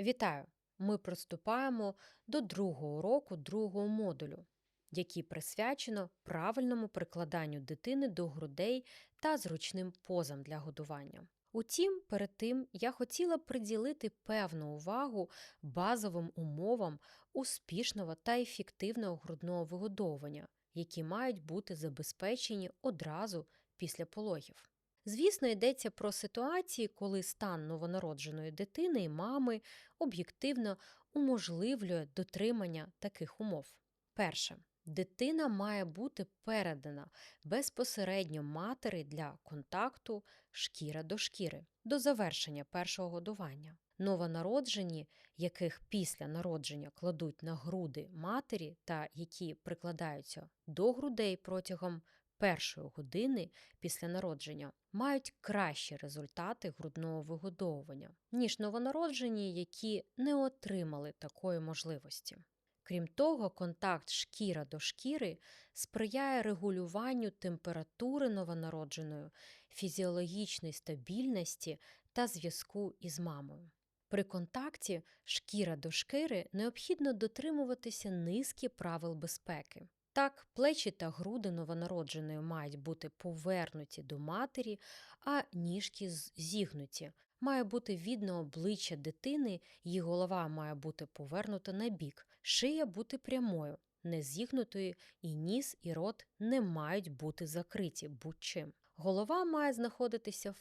Вітаю! Ми приступаємо до другого уроку другого модулю, який присвячено правильному прикладанню дитини до грудей та зручним позам для годування. Утім, перед тим я хотіла приділити певну увагу базовим умовам успішного та ефективного грудного вигодовування, які мають бути забезпечені одразу після пологів. Звісно, йдеться про ситуації, коли стан новонародженої дитини і мами об'єктивно уможливлює дотримання таких умов. Перше. Дитина має бути передана безпосередньо матері для контакту шкіра до шкіри до завершення першого годування. Новонароджені, яких після народження кладуть на груди матері та які прикладаються до грудей протягом першої години після народження, мають кращі результати грудного вигодовування, ніж новонароджені, які не отримали такої можливості. Крім того, контакт шкіра до шкіри сприяє регулюванню температури новонародженої, фізіологічної стабільності та зв'язку із мамою. При контакті шкіра до шкіри необхідно дотримуватися низки правил безпеки. Так, плечі та груди новонародженої мають бути повернуті до матері, а ніжки зігнуті. Має бути видно обличчя дитини, її голова має бути повернута на бік, шия бути прямою, не зігнутою, і ніс і рот не мають бути закриті будь-чим. Голова має знаходитися в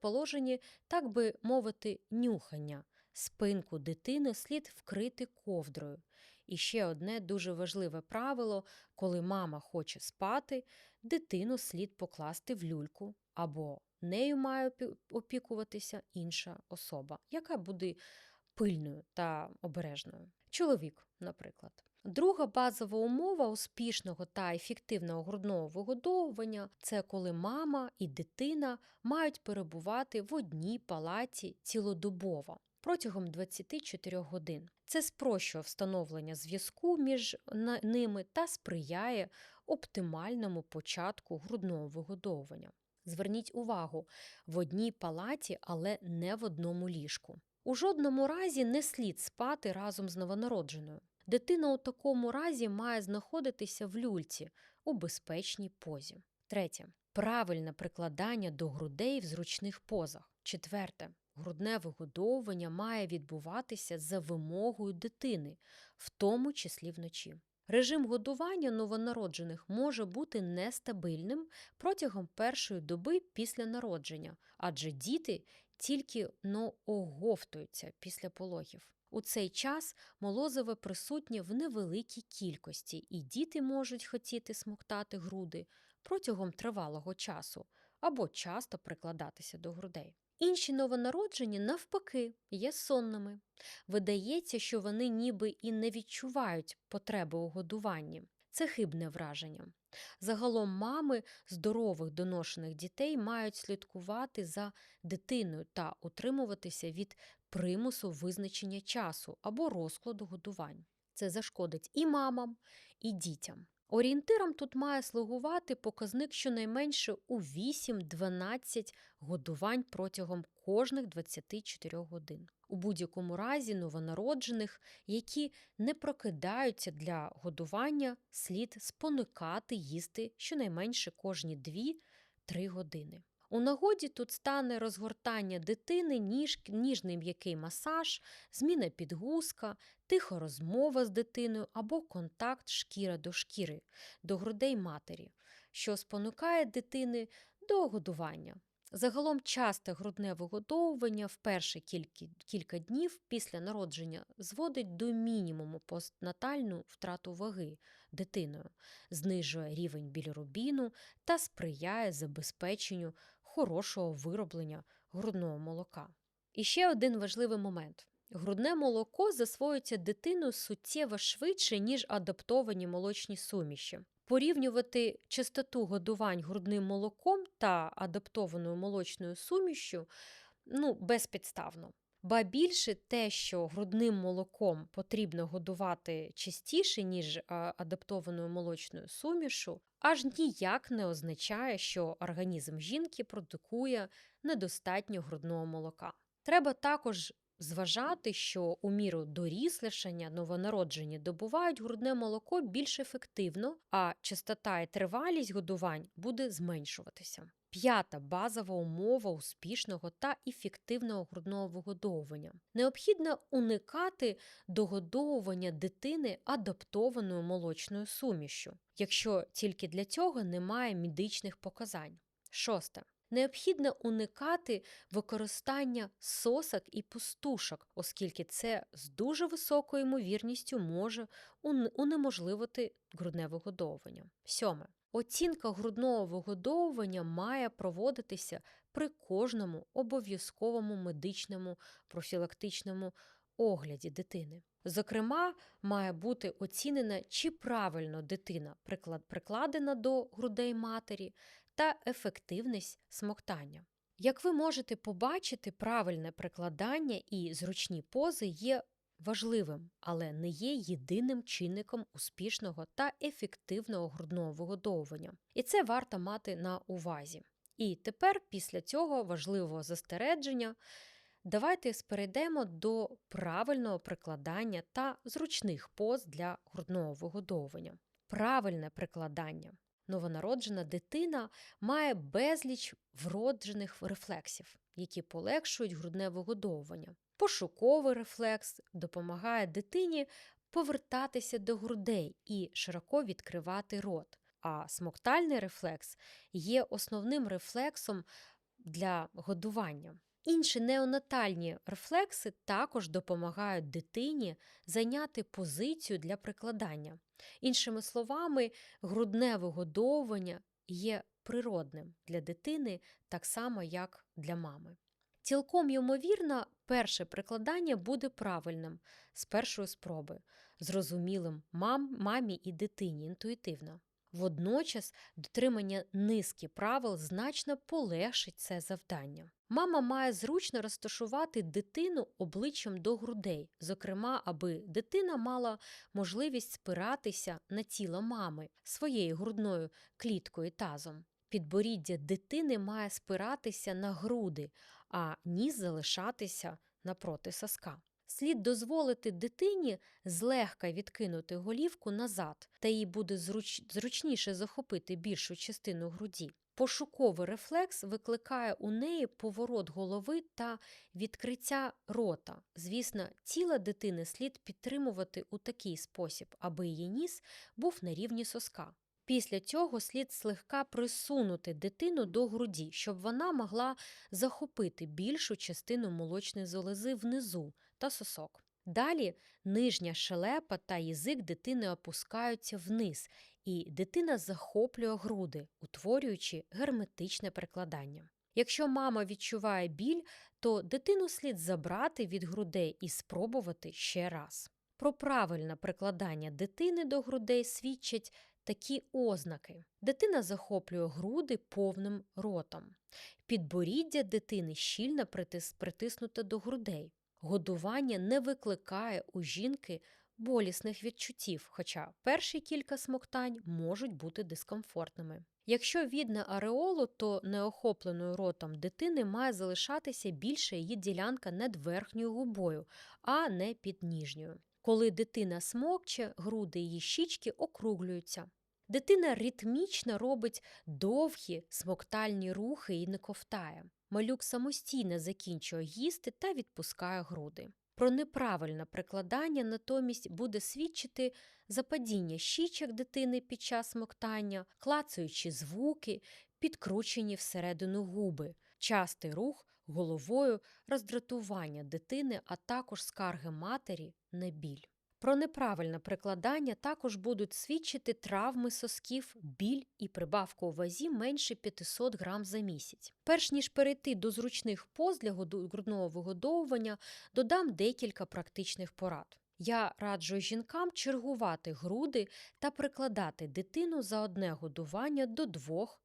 положенні, так би мовити, нюхання. Спинку дитини слід вкрити ковдрою. І ще одне дуже важливе правило: коли мама хоче спати, дитину слід покласти в люльку, або нею має опікуватися інша особа, яка буде пильною та обережною. Чоловік, наприклад. Друга базова умова успішного та ефективного грудного вигодовування це коли мама і дитина мають перебувати в одній палаті цілодобово протягом 24 годин. Це спрощує встановлення зв'язку між ними та сприяє оптимальному початку грудного вигодовування. Зверніть увагу в одній палаті, але не в одному ліжку. У жодному разі не слід спати разом з новонародженою. Дитина у такому разі має знаходитися в люльці у безпечній позі. Третє. Правильне прикладання до грудей в зручних позах. Четверте. Грудне вигодовування має відбуватися за вимогою дитини, в тому числі вночі. Режим годування новонароджених може бути нестабильним протягом першої доби після народження, адже діти тільки но оговтуються після пологів. У цей час молозиве присутнє в невеликій кількості, і діти можуть хотіти смоктати груди протягом тривалого часу або часто прикладатися до грудей. Інші новонароджені, навпаки, є сонними. Видається, що вони ніби і не відчувають потреби у годуванні. Це хибне враження. Загалом мами здорових доношених дітей мають слідкувати за дитиною та утримуватися від примусу визначення часу або розкладу годувань. Це зашкодить і мамам, і дітям. Орієнтиром тут має слугувати показник щонайменше у 8-12 годувань протягом кожних 24 годин. У будь-якому разі новонароджених, які не прокидаються для годування, слід спонукати їсти щонайменше кожні 2-3 години. У нагоді тут стане розгортання дитини, ніж, ніжний м'який масаж, зміна підгузка, тиха розмова з дитиною або контакт шкіра до шкіри, до грудей матері, що спонукає дитини до годування. Загалом часте грудне вигодовування в перші кілька, кілька днів після народження зводить до мінімуму постнатальну втрату ваги дитиною, знижує рівень білірубіну та сприяє забезпеченню хорошого вироблення грудного молока. І ще один важливий момент. Грудне молоко засвоюється дитиною суттєво швидше, ніж адаптовані молочні суміші. Порівнювати частоту годувань грудним молоком та адаптованою молочною сумішю ну, безпідставно. Ба більше те, що грудним молоком потрібно годувати частіше, ніж адаптованою молочною сумішу, аж ніяк не означає, що організм жінки продукує недостатньо грудного молока. Треба також зважати, що у міру доріслішання новонароджені добувають грудне молоко більш ефективно, а частота і тривалість годувань буде зменшуватися. П'ята базова умова успішного та ефективного грудного вигодовування. Необхідно уникати догодовування дитини адаптованою молочною сумішю, якщо тільки для цього немає медичних показань. Шосте. Необхідно уникати використання сосок і пустушок, оскільки це з дуже високою ймовірністю може унеможливити грудне вигодовування. Сьоме. Оцінка грудного вигодовування має проводитися при кожному обов'язковому медичному профілактичному огляді дитини. Зокрема, має бути оцінена, чи правильно дитина прикладена до грудей матері та ефективність смоктання. Як ви можете побачити, правильне прикладання і зручні пози є важливим, але не є єдиним чинником успішного та ефективного грудного вигодовування. І це варто мати на увазі. І тепер, після цього важливого застереження, давайте перейдемо до правильного прикладання та зручних поз для грудного вигодовування. Правильне прикладання. Новонароджена дитина має безліч вроджених рефлексів, які полегшують грудне вигодовування. Пошуковий рефлекс допомагає дитині повертатися до грудей і широко відкривати рот. А смоктальний рефлекс є основним рефлексом для годування. Інші неонатальні рефлекси також допомагають дитині зайняти позицію для прикладання. Іншими словами, грудне вигодовування є природним для дитини так само, як для мами. Цілком ймовірно, перше прикладання буде правильним з першої спроби, зрозумілим мам, мамі і дитині інтуїтивно. Водночас дотримання низки правил значно полегшить це завдання. Мама має зручно розташувати дитину обличчям до грудей, зокрема, аби дитина мала можливість спиратися на тіло мами своєю грудною кліткою тазом. Підборіддя дитини має спиратися на груди, а ніс залишатися напроти соска. Слід дозволити дитині злегка відкинути голівку назад, та їй буде зруч... зручніше захопити більшу частину груді. Пошуковий рефлекс викликає у неї поворот голови та відкриття рота. Звісно, тіло дитини слід підтримувати у такий спосіб, аби її ніс був на рівні соска. Після цього слід слегка присунути дитину до груді, щоб вона могла захопити більшу частину молочної залози внизу та сосок. Далі нижня шелепа та язик дитини опускаються вниз, і дитина захоплює груди, утворюючи герметичне прикладання. Якщо мама відчуває біль, то дитину слід забрати від грудей і спробувати ще раз. Про правильне прикладання дитини до грудей свідчать такі ознаки. Дитина захоплює груди повним ротом. Підборіддя дитини щільно притис- притиснуте до грудей. Годування не викликає у жінки болісних відчуттів, хоча перші кілька смоктань можуть бути дискомфортними. Якщо видно ареолу, то неохопленою ротом дитини має залишатися більше її ділянка над верхньою губою, а не під ніжньою. Коли дитина смокче, груди її щічки округлюються. Дитина ритмічно робить довгі смоктальні рухи і не ковтає. Малюк самостійно закінчує їсти та відпускає груди. Про неправильне прикладання натомість буде свідчити западіння щічок дитини під час смоктання, клацаючі звуки, підкручені всередину губи, частий рух головою, роздратування дитини, а також скарги матері на біль. Про неправильне прикладання також будуть свідчити травми сосків, біль і прибавка у вазі менше 500 грам за місяць. Перш ніж перейти до зручних поз для грудного вигодовування, додам декілька практичних порад. Я раджу жінкам чергувати груди та прикладати дитину за одне годування до двох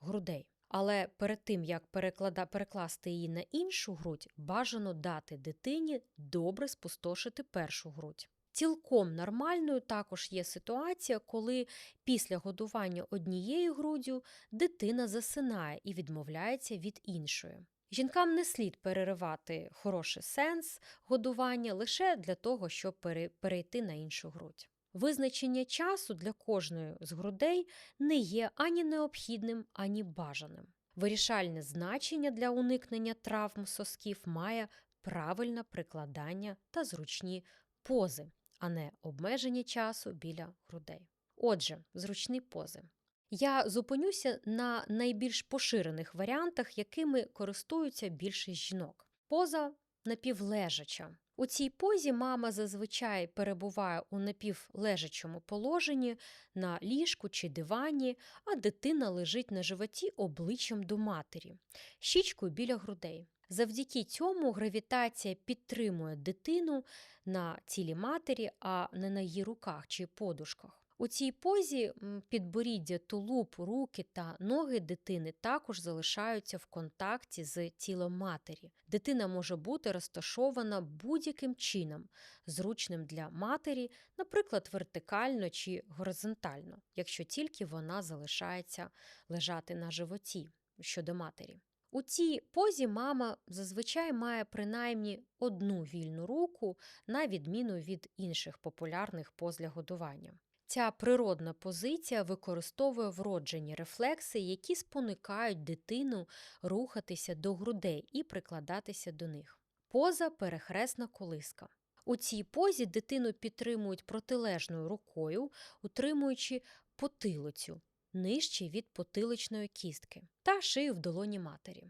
грудей. Але перед тим, як переклада, перекласти її на іншу грудь, бажано дати дитині добре спустошити першу грудь. Цілком нормальною також є ситуація, коли після годування однією груддю дитина засинає і відмовляється від іншої. Жінкам не слід переривати хороший сенс годування лише для того, щоб перейти на іншу грудь. Визначення часу для кожної з грудей не є ані необхідним, ані бажаним. Вирішальне значення для уникнення травм сосків має правильне прикладання та зручні пози, а не обмеження часу біля грудей. Отже, зручні пози. Я зупинюся на найбільш поширених варіантах, якими користуються більшість жінок. Поза напівлежача. У цій позі мама зазвичай перебуває у напівлежачому положенні на ліжку чи дивані, а дитина лежить на животі обличчям до матері, щічкою біля грудей. Завдяки цьому гравітація підтримує дитину на тілі матері, а не на її руках чи подушках. У цій позі підборіддя, тулуб, руки та ноги дитини також залишаються в контакті з тілом матері. Дитина може бути розташована будь-яким чином, зручним для матері, наприклад, вертикально чи горизонтально, якщо тільки вона залишається лежати на животі щодо матері. У цій позі мама зазвичай має принаймні одну вільну руку, на відміну від інших популярних поз для годування. Ця природна позиція використовує вроджені рефлекси, які спонукають дитину рухатися до грудей і прикладатися до них. Поза перехресна колиска. У цій позі дитину підтримують протилежною рукою, утримуючи потилицю нижче від потиличної кістки та шию в долоні матері.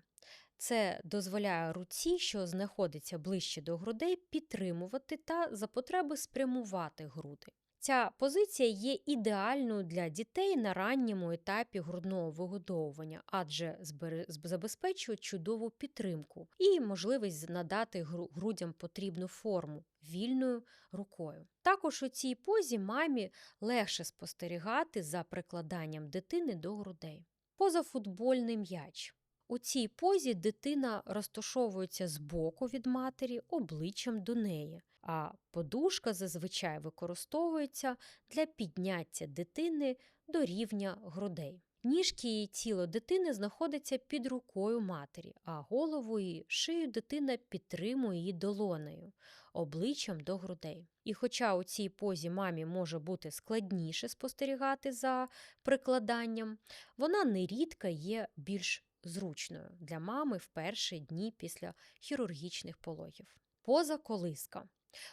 Це дозволяє руці, що знаходиться ближче до грудей, підтримувати та за потреби спрямувати груди. Ця позиція є ідеальною для дітей на ранньому етапі грудного вигодовування, адже забезпечує чудову підтримку і можливість надати грудям потрібну форму вільною рукою. Також у цій позі мамі легше спостерігати за прикладанням дитини до грудей. Позафутбольний м'яч. У цій позі дитина розташовується збоку від матері обличчям до неї, а подушка зазвичай використовується для підняття дитини до рівня грудей. Ніжки і тіло дитини знаходяться під рукою матері, а голову і шию дитина підтримує її долонею, обличчям до грудей. І хоча у цій позі мамі може бути складніше спостерігати за прикладанням, вона нерідко є більш зручною для мами в перші дні після хірургічних пологів. Поза колиска.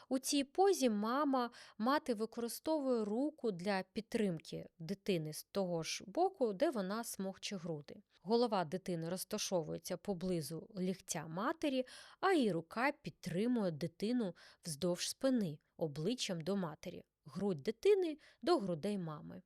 У цій позі мама мати використовує руку для підтримки дитини з того ж боку, де вона смокче груди. Голова дитини розташовується поблизу ліктя матері, а її рука підтримує дитину вздовж спини, обличчям до матері, грудь дитини до грудей мами.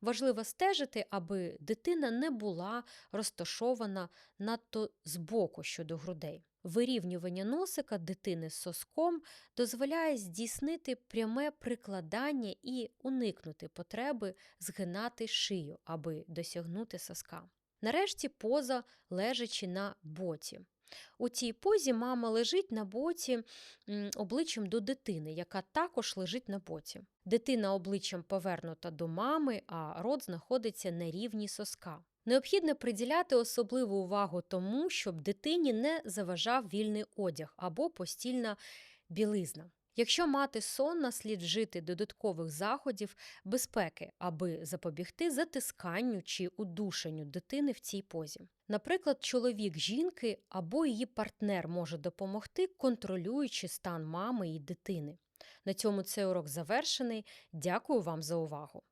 Важливо стежити, аби дитина не була розташована надто збоку щодо грудей. Вирівнювання носика дитини з соском дозволяє здійснити пряме прикладання і уникнути потреби згинати шию, аби досягнути соска. Нарешті поза лежачи на боці. У цій позі мама лежить на боці обличчям до дитини, яка також лежить на боці. Дитина обличчям повернута до мами, а рот знаходиться на рівні соска. Необхідно приділяти особливу увагу тому, щоб дитині не заважав вільний одяг або постільна білизна. Якщо мати сонна, слід вжити додаткових заходів безпеки, аби запобігти затисканню чи удушенню дитини в цій позі. Наприклад, чоловік жінки або її партнер може допомогти, контролюючи стан мами і дитини. На цьому цей урок завершений. Дякую вам за увагу!